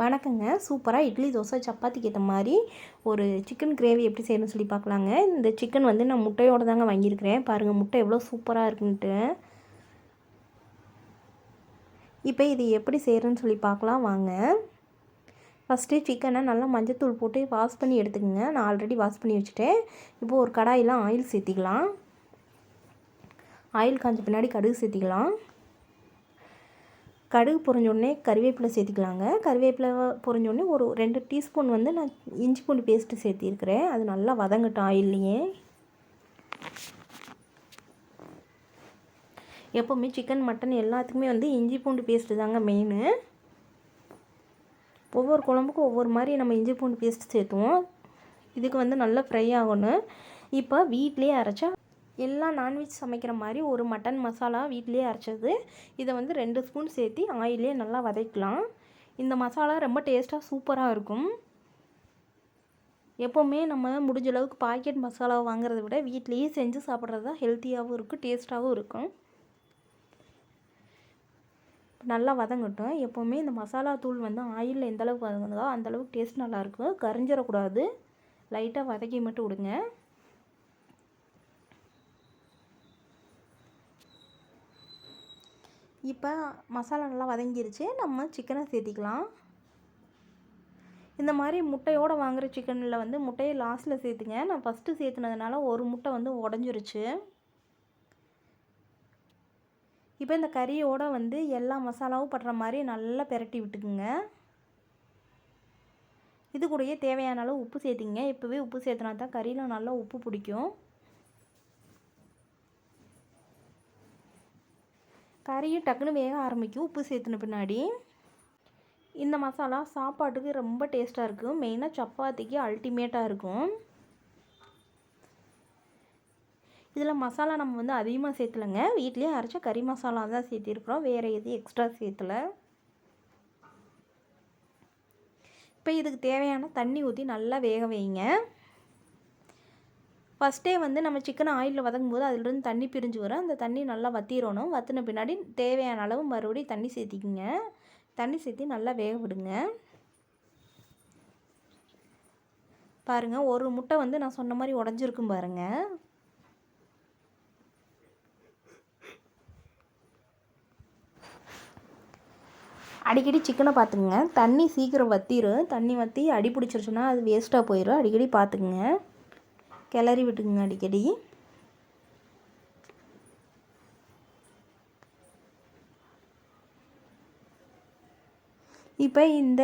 வணக்கங்க. சூப்பராக இட்லி தோசை சப்பாத்திக்கு ஏற்ற மாதிரி ஒரு சிக்கன் கிரேவி எப்படி செய்யணும்னு சொல்லி பார்க்கலாங்க. இந்த சிக்கன் வந்து நான் முட்டையோடு தாங்க வாங்கியிருக்கிறேன். பாருங்கள் முட்டை எவ்வளோ சூப்பராக இருக்குன்ட்டு. இப்போ இது எப்படி செய்கிறேன்னு சொல்லி பார்க்கலாம். வாங்க. ஃபஸ்ட்டு சிக்கனை நல்லா மஞ்சத்தூள் போட்டு வாஷ் பண்ணி எடுத்துக்கோங்க. நான் ஆல்ரெடி வாஷ் பண்ணி வச்சுட்டேன். இப்போது ஒரு கடாயில் ஆயில் சேர்த்திக்கலாம். ஆயில் காஞ்ச பின்னாடி கடுகு சேர்த்திக்கலாம். கடுகு பொறிஞ்சோடனே கருவேப்பிலை சேர்த்திக்கலாங்க. கருவேப்பிலை பொறிஞ்சோடனே ஒரு ரெண்டு டீஸ்பூன் வந்து நான் இஞ்சி பூண்டு பேஸ்ட்டு சேர்த்திருக்கிறேன். அது நல்லா வதங்கட்டும் ஆயில்லையே. எப்போவுமே சிக்கன் மட்டன் எல்லாத்துக்குமே வந்து இஞ்சி பூண்டு பேஸ்ட்டு தாங்க மெயின் ஒவ்வொரு குழம்புக்கும் ஒவ்வொரு மாதிரி நம்ம இஞ்சி பூண்டு பேஸ்ட்டு சேர்த்துவோம். இதுக்கு வந்து நல்லா ஃப்ரை ஆகணும். இப்போ வீட்டிலே அரைச்சா எல்லாம் நான்வெஜ் சமைக்கிற மாதிரி ஒரு மட்டன் மசாலா வீட்டிலே அரைச்சது. இதை வந்து ரெண்டு ஸ்பூன் சேர்த்து ஆயிலே நல்லா வதக்கலாம். இந்த மசாலா ரொம்ப டேஸ்ட்டாக சூப்பராக இருக்கும். எப்போவுமே நம்ம முடிஞ்ச அளவுக்கு பாக்கெட் மசாலா வாங்குறத விட வீட்லேயே செஞ்சு சாப்பிட்றது தான் ஹெல்த்தியாகவும் இருக்கும் டேஸ்ட்டாகவும் இருக்கும். நல்லா வதங்கட்டும். எப்போவுமே இந்த மசாலா தூள் வந்து ஆயிலில் எந்த அளவுக்கு வதங்குதோ அந்தளவுக்கு டேஸ்ட் நல்லாயிருக்கும் கரிஞ்சிடக்கூடாது லைட்டாக வதக்கி மட்டும் விடுங்க. இப்போ மசாலா நல்லா வதங்கிருச்சு. நம்ம சிக்கனை சேர்த்திக்கலாம். இந்த மாதிரி முட்டையோடு வாங்குகிற சிக்கனில் வந்து முட்டையை லாஸ்ட்டில் சேர்த்துங்க. நான் ஃபஸ்ட்டு சேர்த்துனதுனால ஒரு முட்டை வந்து உடஞ்சிருச்சு. இப்போ இந்த கறியோடு வந்து எல்லா மசாலாவும் படுற மாதிரி நல்லா பெரட்டி விட்டுக்குங்க. இது கூடயே தேவையான அளவு உப்பு சேர்த்திங்க. இப்போவே உப்பு சேர்த்துனா தான் கறியில் நல்லா உப்பு பிடிக்கும். கறியும் டக்குன்னு வேக ஆரம்பிக்கும். உப்பு சேர்த்துன பின்னாடி. இந்த மசாலா சாப்பாட்டுக்கு ரொம்ப டேஸ்ட்டாக இருக்கும். மெயினாக சப்பாத்திக்கு அல்டிமேட்டாக இருக்கும். இதில் மசாலா நம்ம வந்து அதிகமாக சேர்த்துலங்க. வீட்லேயே அரைச்ச கறி மசாலா தான் சேர்த்திருக்கிறோம். வேறு எதுவும் எக்ஸ்ட்ரா சேர்த்துல. இப்போ இதுக்கு தேவையான தண்ணி ஊற்றி நல்லா வேக வைங்க. ஃபஸ்ட்டே வந்து நம்ம சிக்கனை ஆயிலில் வதங்கும் போது அதிலிருந்து தண்ணி பிரிஞ்சு வரும். அந்த தண்ணி நல்லா வற்றிடணும் வத்தின பின்னாடி தேவையான அளவு மறுபடியும் தண்ணி சேர்த்திக்கிங்க. தண்ணி சேர்த்தி நல்லா வேக விடுங்க. பாருங்கள் ஒரு முட்டை வந்து நான் சொன்ன மாதிரி உடஞ்சிருக்கும் பாருங்கள் அடிக்கடி சிக்கனை பார்த்துக்குங்க. தண்ணி சீக்கிரம் வற்றிடும் தண்ணி வற்றி அடி பிடிச்சிருச்சுன்னா அது வேஸ்ட்டாக போயிடும் அடிக்கடி பார்த்துக்குங்க. கிளறி விட்டுக்குங்க அடிக்கடி. இப்போ இந்த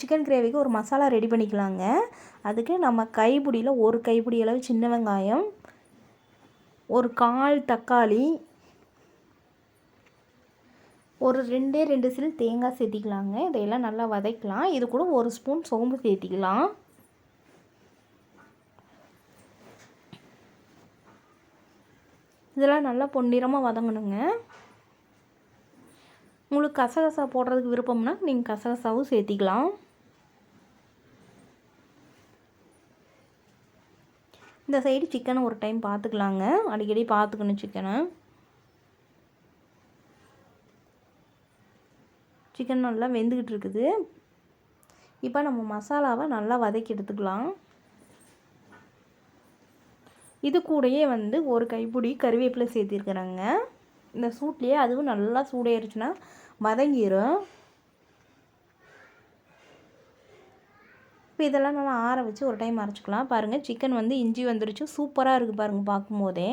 சிக்கன் கிரேவிக்கு ஒரு மசாலா ரெடி பண்ணிக்கலாங்க. அதுக்கு நம்ம கைப்பிடியில் ஒரு கைப்பிடி அளவு சின்ன வெங்காயம் ஒரு கால் தக்காளி ஒரு ரெண்டே ரெண்டு சில் தேங்காய் சேர்த்திக்கலாங்க. இதையெல்லாம் நல்லா வதக்கலாம். இது கூட ஒரு ஸ்பூன் சோம்பு சேர்த்திக்கலாம். இதெல்லாம் நல்லா பொன்னிறமாக வதங்கணுங்க. உங்களுக்கு கசகசா போடுறதுக்கு விருப்பம்னா நீங்கள் கசகசாவும் சேர்த்திக்கலாம். இந்த சைடு சிக்கனை ஒரு டைம் பார்த்துக்கலாங்க அடிக்கடி பார்த்துக்கணும் சிக்கனை சிக்கன் நல்லா வெந்துக்கிட்டு இருக்குது. இப்போ நம்ம மசாலாவை நல்லா வதக்கி எடுத்துக்கலாம். இது கூடயே வந்து ஒரு கைப்பிடி கருவேப்பிலை சேர்த்திருக்கிறேங்க. இந்த சூட்லேயே அதுவும் நல்லா சூடாயிருச்சுன்னா வதங்கிடும் இப்போ இதெல்லாம் நல்லா ஆற வச்சு ஒரு டைம் அரைச்சிக்கலாம். பாருங்கள் சிக்கன் வந்து இஞ்சி வந்துருச்சு. சூப்பராக இருக்குது பாருங்கள் பார்க்கும்போதே.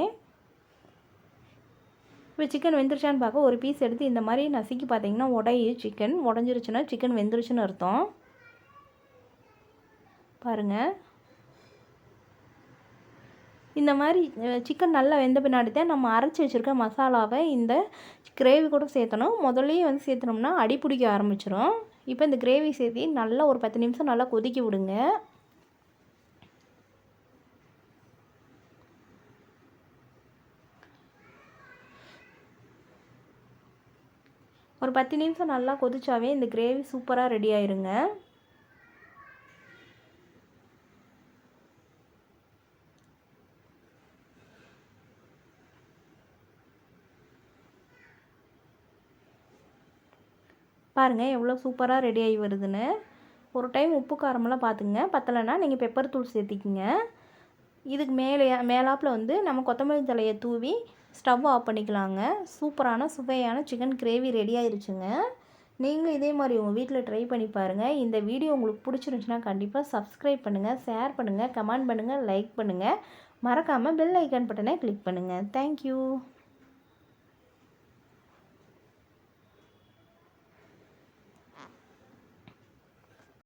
இப்போ சிக்கன் வெந்துருச்சான்னு பார்க்க ஒரு பீஸ் எடுத்து இந்த மாதிரி நசுக்கி பார்த்தீங்கன்னா உடையு சிக்கன் உடஞ்சிருச்சுன்னா சிக்கன் வெந்துருச்சுன்னு அர்த்தம். பாருங்கள் இந்த மாதிரி சிக்கன் நல்லா வெந்த பின்னாடி தான் நம்ம அரைச்சி வச்சுருக்க மசாலாவை இந்த கிரேவி கூட சேர்த்தணும். முதல்லையே வந்து சேர்த்தனோம்னா அடி பிடிக்க ஆரம்பிச்சிடும் இப்போ இந்த கிரேவி சேர்த்து நல்லா ஒரு பத்து நிமிஷம் நல்லா கொதிக்க விடுங்க. ஒரு பத்து நிமிஷம் நல்லா கொதிச்சாவே இந்த கிரேவி சூப்பராக ரெடி ஆயிருங்க. பாருங்கள் எவ்வளோ சூப்பராக ரெடி ஆகி வருதுன்னு. ஒரு டைம் உப்பு காரமெல்லாம் பார்த்துங்க பத்தலைன்னா நீங்கள் பெப்பர் தூள் சேர்த்திக்கிங்க. இதுக்கு மேலே மேலாப்பில் வந்து நம்ம கொத்தமல்லி தலையை தூவி ஸ்டவ் ஆஃப் பண்ணிக்கலாங்க. சூப்பரான சுவையான சிக்கன் கிரேவி ரெடி ஆயிருச்சுங்க. நீங்களும் இதே மாதிரி உங்கள் வீட்டில் ட்ரை பண்ணி பாருங்கள் இந்த வீடியோ உங்களுக்கு பிடிச்சிருந்துச்சுன்னா கண்டிப்பாக சப்ஸ்கிரைப் பண்ணுங்கள் ஷேர் பண்ணுங்கள் கமெண்ட் பண்ணுங்கள் லைக் பண்ணுங்கள் மறக்காமல் பெல் ஐக்கான் பட்டனை கிளிக் பண்ணுங்கள் தேங்க்யூ